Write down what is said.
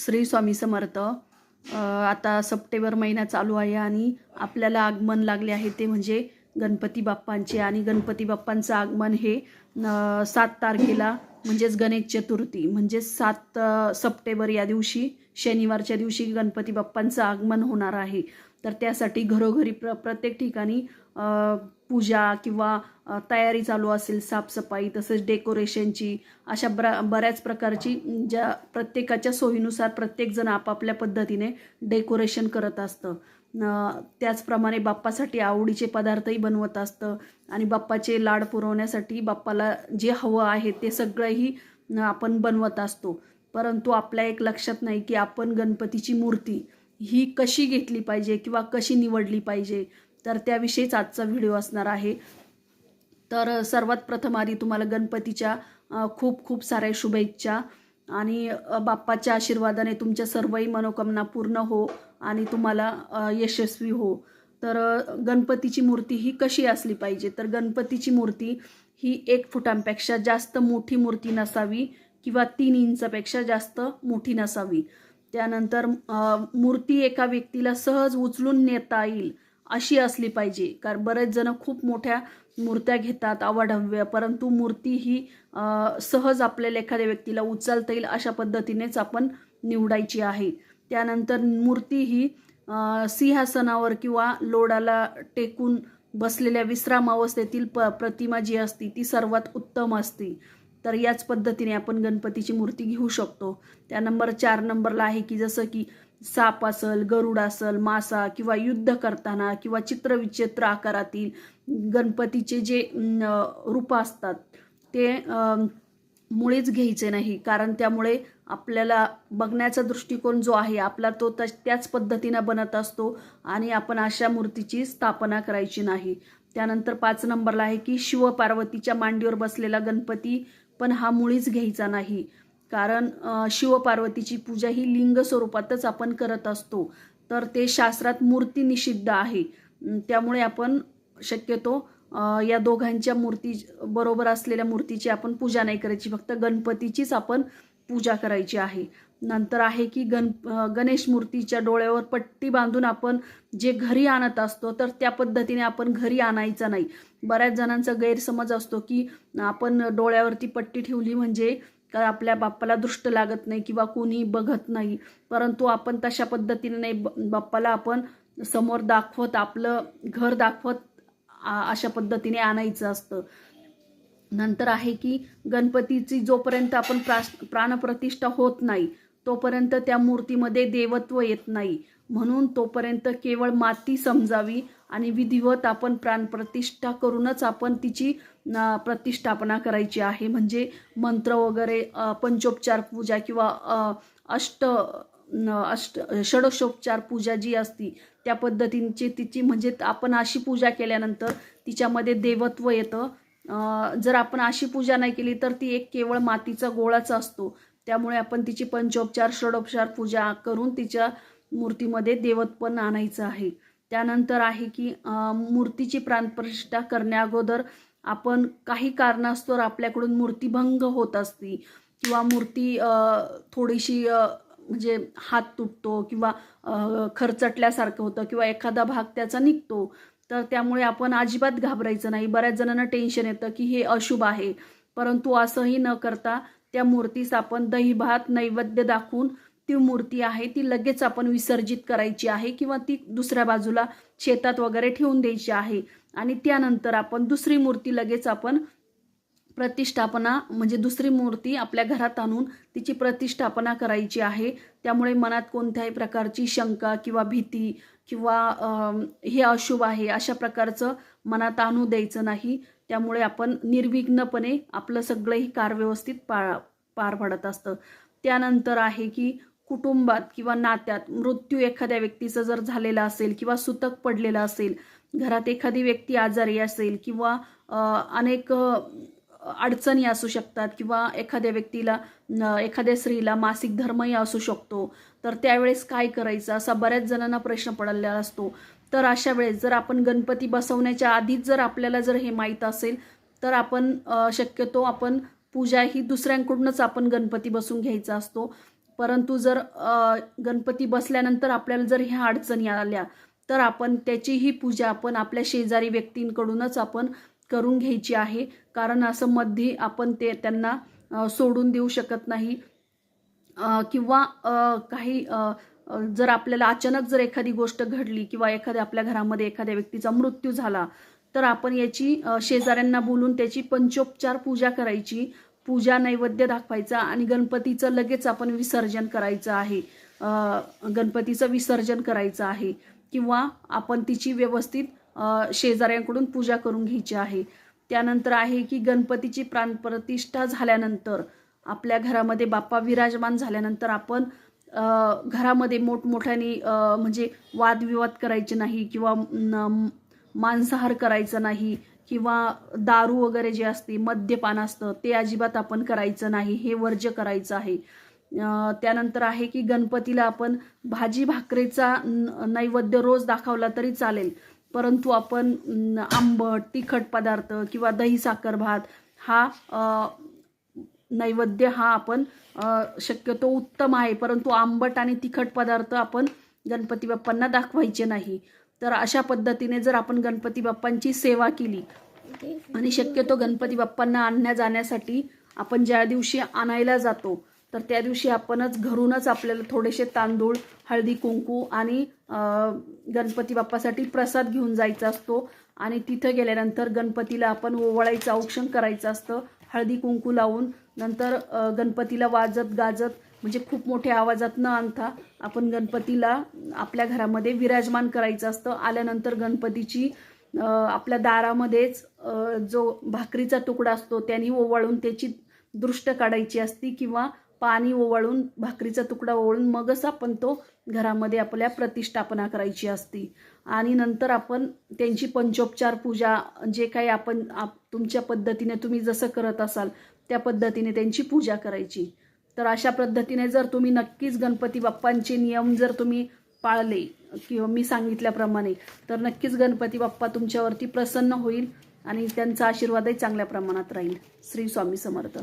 श्री स्वामी समर्थ आता सप्टेंबर महिना चालू आहे आणि आपल्याला आगमन लागले आहे ते म्हणजे गणपती बाप्पांचे. आणि गणपती बाप्पांचं आगमन हे सात तारखेला म्हणजेच गणेश चतुर्थी म्हणजेच सात सप्टेंबर या दिवशी शनिवारच्या दिवशी गणपती बाप्पांचं आगमन होणार आहे. तर त्यासाठी घरोघरी प्र प्रत्येक ठिकाणी पूजा किंवा तयारी चालू असेल साफसफाई तसेच डेकोरेशनची अशा ब्रा बऱ्याच प्रकारची ज्या प्रत्येकाच्या सोयीनुसार प्रत्येकजण आपापल्या पद्धतीने डेकोरेशन करत असतं. त्याचप्रमाणे बाप्पासाठी आवडीचे पदार्थही बनवत असतं आणि बाप्पाचे लाड पुरवण्यासाठी बाप्पाला जे हवं आहे ते सगळंही आपण बनवत असतो. परंतु आपल्या एक लक्षात नाही की आपण गणपतीची मूर्ती ही कशी घेतली पाहिजे किंवा कशी निवडली पाहिजे तर त्याविषयीच आजचा व्हिडिओ असणार आहे. तर सर्वात प्रथम आधी तुम्हाला गणपतीच्या खूप खूप साऱ्या शुभेच्छा आणि बाप्पाच्या आशीर्वादाने तुमच्या सर्वही मनोकामना पूर्ण हो आणि तुम्हाला यशस्वी हो. तर गणपतीची मूर्ती ही कशी असली पाहिजे? तर गणपतीची मूर्ती ही एक फुटांपेक्षा जास्त मोठी मूर्ती नसावी किंवा तीन इंचापेक्षा जास्त मोठी नसावी. त्यानंतर मूर्ती एका व्यक्तीला सहज उचलून नेता येईल अशी असली पाहिजे. कारण बरेच जण खूप मोठ्या मूर्त्या घेतात अवाढव्य. परंतु मूर्ती ही सहज आपल्याला एखाद्या व्यक्तीला उचलता येईल अशा पद्धतीनेच आपण निवडायची आहे. त्यानंतर मूर्ती ही सिंहासनावर किंवा लोडाला टेकून बसलेल्या विश्राम अवस्थेतील प प्रतिमा जी असती ती सर्वात उत्तम असते. तर याच पद्धतीने आपण गणपतीची मूर्ती घेऊ शकतो. त्या नंबर चार नंबरला आहे की जसं की साप असल गरुड असल मासा किंवा युद्ध करताना किंवा चित्रविचित्र आकारातील गणपतीचे जे रूप असतात ते मुळेच घ्यायचे नाही. कारण त्यामुळे आपल्याला बघण्याचा दृष्टिकोन जो आहे आपला तो तश- त्याच पद्धतीनं बनत असतो आणि आपण अशा मूर्तीची स्थापना करायची नाही. त्यानंतर पाच नंबरला आहे की शिवपार्वतीच्या मांडीवर बसलेला गणपती पण हा मुळीच घ्यायचा नाही. कारण शिवपार्वतीची पूजा ही लिंग स्वरूपातच आपण करत असतो. तर ते शास्त्रात मूर्ती निषिद्ध आहे. त्यामुळे आपण शक्यतो या दोघांच्या मूर्ती बरोबर असलेल्या मूर्तीची आपण पूजा नाही करायची. फक्त गणपतीचीच आपण पूजा करायची आहे. नंतर आहे की गण गणेश मूर्तीच्या डोळ्यावर पट्टी बांधून आपण जे घरी आणत असतो तर त्या पद्धतीने आपण घरी आणायचा नाही. बऱ्याच जणांचा गैरसमज असतो की आपण डोळ्यावरती पट्टी ठेवली म्हणजे का आपल्या बाप्पाला दृष्ट लागत नाही किंवा कोणी बघत नाही. परंतु आपण तशा पद्धतीने नाही बाप्पाला आपण समोर दाखवत आपलं घर दाखवत अशा पद्धतीने आणायचं असतं. नंतर आहे की गणपतीची जोपर्यंत आपण प्रा प्राणप्रतिष्ठा होत नाही तोपर्यंत त्या मूर्तीमध्ये देवत्व येत नाही. म्हणून तोपर्यंत केवळ माती समजावी आणि विधिवत आपण प्राणप्रतिष्ठा करूनच आपण तिची प्रतिष्ठापना करायची आहे. म्हणजे मंत्र वगैरे पंचोपचार पूजा किंवा अष्ट अष्ट षडोषोपचार पूजा जी असती त्या पद्धतींची तिची म्हणजे आपण अशी पूजा केल्यानंतर तिच्यामध्ये देवत्व येतं. जर आपण अशी पूजा नाही केली तर ती एक केवळ मातीचा गोळाच असतो. त्यामुळे आपण तिची पंचोपचार षडोपचार पूजा करून तिच्या मूर्तीमध्ये देवत्पण आणायचं आहे. त्यानंतर आहे की मूर्तीची प्राणप्रतिष्ठा करण्याअगोदर आपण काही कारणास्तव आपल्याकडून मूर्तीभंग होत असती किंवा मूर्ती थोडीशी म्हणजे हात तुटतो किंवा खरचटल्यासारखं होतं किंवा एखादा भाग त्याचा निघतो तर त्यामुळे आपण अजिबात घाबरायचं नाही. बऱ्याच जणांना टेन्शन येतं की हे अशुभ आहे. परंतु असंही न करता त्या मूर्तीस आपण दही भात नैवेद्य दाखवून ती मूर्ती आहे ती लगेच आपण विसर्जित करायची आहे किंवा ती दुसऱ्या बाजूला शेतात वगैरे ठेवून द्यायची आहे. आणि त्यानंतर आपण दुसरी मूर्ती लगेच आपण प्रतिष्ठापना म्हणजे दुसरी मूर्ती आपल्या घरात आणून तिची प्रतिष्ठापना करायची आहे. त्यामुळे मनात कोणत्याही प्रकारची शंका किंवा भीती किंवा हे अशुभ आहे अशा प्रकारचं मनात आणू द्यायचं नाही. त्यामुळे आपण निर्विघ्नपणे आपलं सगळंही कार व्यवस्थित पार पार पडत असतं. त्यानंतर आहे की कुटुंबात किंवा नात्यात मृत्यू एखाद्या व्यक्तीचा जर झालेला असेल किंवा सुतक पडलेला असेल घरात एखादी व्यक्ती आजारी असेल किंवा अनेक अडचणी असू शकतात किंवा एखाद्या व्यक्तीला एखाद्या स्त्रीला मासिक धर्मही असू शकतो. तर त्यावेळेस काय करायचं? असा बऱ्याच जणांना प्रश्न पडलेला असतो. तर अशा वेळेस जर आपण गणपती बसवण्याच्या आधीच जर आपल्याला जर हे माहीत असेल तर आपण शक्यतो आपण पूजा ही दुसऱ्यांकडूनच आपण गणपती बसून घ्यायचा असतो. परंतु जर गणपती बसल्यानंतर आपल्याला जर ह्या अडचणी आल्या तर आपण त्याचीही पूजा आपण आपल्या शेजारी व्यक्तींकडूनच आपण करून घ्यायची आहे. कारण असं मध्ये आपण ते त्यांना सोडून देऊ शकत नाही. किंवा काही जर आपल्याला अचानक जर एखादी गोष्ट घडली किंवा एखाद्या आपल्या घरामध्ये एखाद्या व्यक्तीचा मृत्यू झाला तर आपण याची शेजाऱ्यांना बोलून त्याची पंचोपचार पूजा करायची. पूजा नैवेद्य दाखवायचा आणि गणपतीचं लगेच आपण विसर्जन करायचं आहे. गणपतीचं विसर्जन करायचं आहे. किंवा आपण तिची व्यवस्थित शेजाऱ्यांकडून पूजा करून घ्यायची आहे. त्यानंतर आहे की गणपतीची प्राणप्रतिष्ठा झाल्यानंतर आपल्या घरामध्ये बाप्पा विराजमान झाल्यानंतर आपण घरामध्ये मोठमोठ्याने म्हणजे वादविवाद करायचे नाही किंवा मांसाहार करायचा नाही किंवा दारू वगैरे जे असते मद्यपान असतं ते अजिबात आपण करायचं नाही हे वर्ज्य करायचं आहे. त्यानंतर आहे की गणपतीला आपण भाजी भाकरीचा न- नैवेद्य रोज दाखवला तरी चालेल. परंतु आपण आंबट तिखट पदार्थ किंवा दही साखर भात हा नैवेद्य हा आपण शक्यतो उत्तम आहे. परंतु आंबट आणि तिखट पदार्थ आपण गणपती बाप्पांना दाखवायचे नाही. तर अशा पद्धतीने जर आपण गणपती बाप्पांची सेवा केली आणि शक्यतो गणपती बाप्पांना आणण्या जाण्यासाठी आपण ज्या दिवशी आणायला जातो तर त्या दिवशी आपणच घरूनच आपल्याला थोडेसे तांदूळ हळदी कुंकू आणि गणपती बाप्पासाठी प्रसाद घेऊन जायचा असतो. आणि तिथं गेल्यानंतर गणपतीला आपण ओवाळायचं औक्षण करायचं असतं. हळदी कुंकू लावून नंतर गणपतीला वाजत गाजत म्हणजे खूप मोठ्या आवाजात न आणता आपण गणपतीला आपल्या घरामध्ये विराजमान करायचं असतं. आल्यानंतर गणपतीची आपल्या दारामध्येच जो भाकरीचा तुकडा असतो त्यांनी ओवाळून त्याची दृष्ट काढायची असती किंवा पाणी ओवाळून भाकरीचा तुकडा ओवाळून मगच आपण तो घरामध्ये आपल्या प्रतिष्ठापना करायची असती. आणि नंतर आपण त्यांची पंचोपचार पूजा जे काही आपण आप तुमच्या पद्धतीने तुम्ही जसं करत असाल त्या पद्धतीने त्यांची पूजा करायची. तर अशा पद्धतीने जर तुम्ही नक्कीच गणपती बाप्पांचे नियम जर तुम्ही पाळले किंवा मी सांगितल्याप्रमाणे तर नक्कीच गणपती बाप्पा तुमच्यावरती प्रसन्न होईल आणि त्यांचा आशीर्वादही चांगल्या प्रमाणात राहील. श्री स्वामी समर्थ.